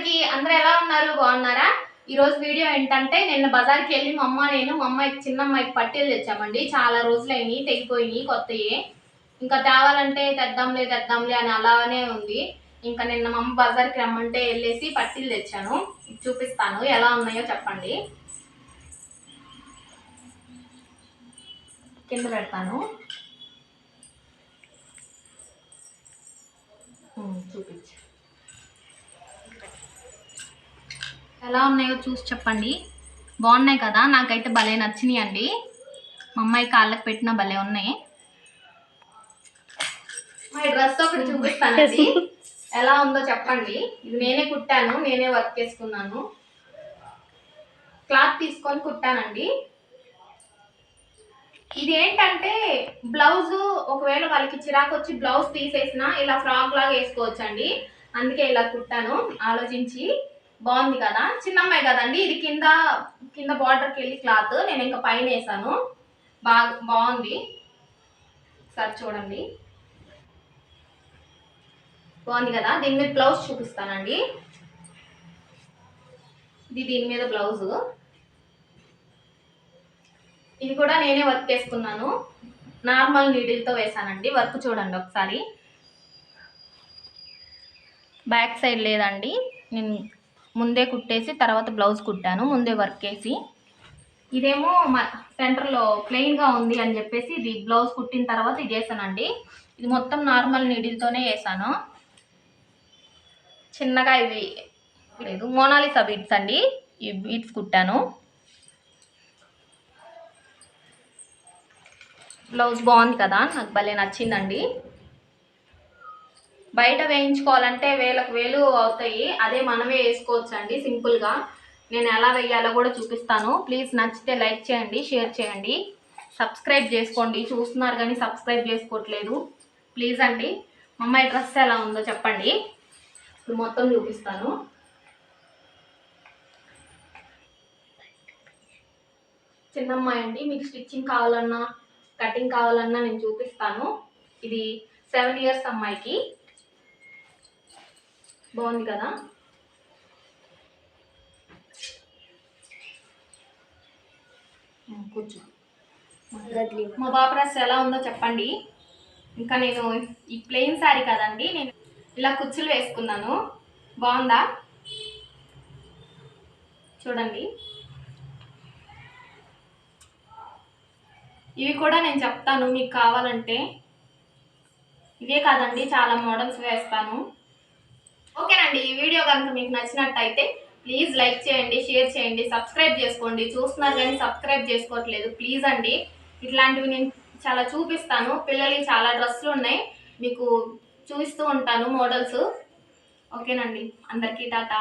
అందరు ఎలా ఉన్నారు? బాగున్నారా? ఈరోజు వీడియో ఏంటంటే నిన్న బజార్కి వెళ్ళి మా అమ్మ నేను మా అమ్మాయికి చిన్న అమ్మాయికి పట్టీలు తెచ్చామండి. చాలా రోజులైనవి తెగిపోయినాయి కొత్తవి ఇంకా తేవాలంటే తెద్దాంలే తెద్దాంలే అని అలానే ఉంది. ఇంకా నిన్న మా అమ్మ బజార్కి రమ్మంటే వెళ్ళేసి పట్టీలు తెచ్చాను. చూపిస్తాను ఎలా ఉన్నాయో చెప్పండి. కింద పెడతాను. చూపించాను ఎలా ఉన్నాయో చూసి చెప్పండి. బాగున్నాయి కదా? నాకైతే భలే నచ్చినాయి అండి మా అమ్మాయి కాళ్ళకి పెట్టిన భలే ఉన్నాయి. మా డ్రెస్ ఒకటి చూపిస్తానండి. ఎలా ఉందో చెప్పండి. ఇది నేనే కుట్టాను నేనే వర్క్ చేసుకున్నాను. క్లాత్ తీసుకొని కుట్టానండి. ఇది ఏంటంటే బ్లౌజ్ ఒకవేళ వాళ్ళకి చిరాకు వచ్చి బ్లౌజ్ తీసేసిన ఇలా ఫ్రాక్ లాగా వేసుకోవచ్చు అండి అందుకే ఇలా కుట్టాను. ఆలోచించి బాగుంది కదా? చిన్న అమ్మాయి కదండి. ఇది కింద కింద బార్డర్కి వెళ్ళి క్లాత్ నేను ఇంకా పైన వేసాను. బాగా బాగుంది. సరే చూడండి. బాగుంది కదా? దీని మీద బ్లౌజ్ చూపిస్తానండి. ఇది దీని మీద బ్లౌజ్ ఇది కూడా నేనే వర్క్ చేసుకున్నాను. నార్మల్ నీడిల్తో వేసానండి. వర్క్ చూడండి ఒకసారి. బ్యాక్ సైడ్ లేదండి. నేను ముందే కుట్టేసి తర్వాత బ్లౌజ్ కుట్టాను ముందే వర్క్ వేసి ఇదేమో సెంటర్లో ప్లెయిన్గా ఉంది అని చెప్పేసి ఇది బ్లౌజ్ కుట్టిన తర్వాత ఇది వేసానండి. ఇది మొత్తం నార్మల్ నీడిల్తోనే వేసాను. చిన్నగా ఇవి లేదు మోనాలిసా బీట్స్ అండి. ఈ బీట్స్ కుట్టాను. బ్లౌజ్ బాగుంది కదా నాకు భలే నచ్చిందండి. బయట వేయించుకోవాలంటే వేలకు వేలు అవుతాయి. అదే మనమే వేసుకోవచ్చు అండి సింపుల్గా. నేను ఎలా వేయాలో కూడా చూపిస్తాను. ప్లీజ్ నచ్చితే లైక్ చేయండి షేర్ చేయండి. సబ్స్క్రైబ్ చేసుకోండి. చూస్తున్నారు కానీ సబ్స్క్రైబ్ చేసుకోవట్లేదు. ప్లీజ్ అండి మా అమ్మాయి డ్రెస్ ఎలా ఉందో చెప్పండి. ఇప్పుడు మొత్తం చూపిస్తాను. చిన్న అమ్మాయి అండి మీకు స్టిచ్చింగ్ కావాలన్నా కటింగ్ కావాలన్నా నేను చూపిస్తాను. ఇది సెవెన్ ఇయర్స్ అమ్మాయికి. బాగుంది కదా? కూర్చో. మా బాబు డ్రెస్ ఎలా ఉందో చెప్పండి. ఇంకా నేను ఈ ప్లెయిన్ శారీ కదండి నేను ఇలా కుచ్చులు వేసుకున్నాను. బాగుందా? చూడండి. ఇవి కూడా నేను చెప్తాను మీకు కావాలంటే. ఇవే కాదండి చాలా మోడల్స్ వేస్తాను. ఓకేనండి ఈ వీడియో కనుక మీకు నచ్చినట్టయితే ప్లీజ్ లైక్ చేయండి షేర్ చేయండి సబ్స్క్రైబ్ చేసుకోండి. చూస్తున్నారు కానీ సబ్స్క్రైబ్ చేసుకోవట్లేదు. ప్లీజ్ అండి ఇట్లాంటివి నేను చాలా చూపిస్తాను. పిల్లలకి చాలా డ్రెస్సులు ఉన్నాయి. మీకు చూపిస్తూ ఉంటాను మోడల్స్. ఓకేనండి అందరికీ టాటా.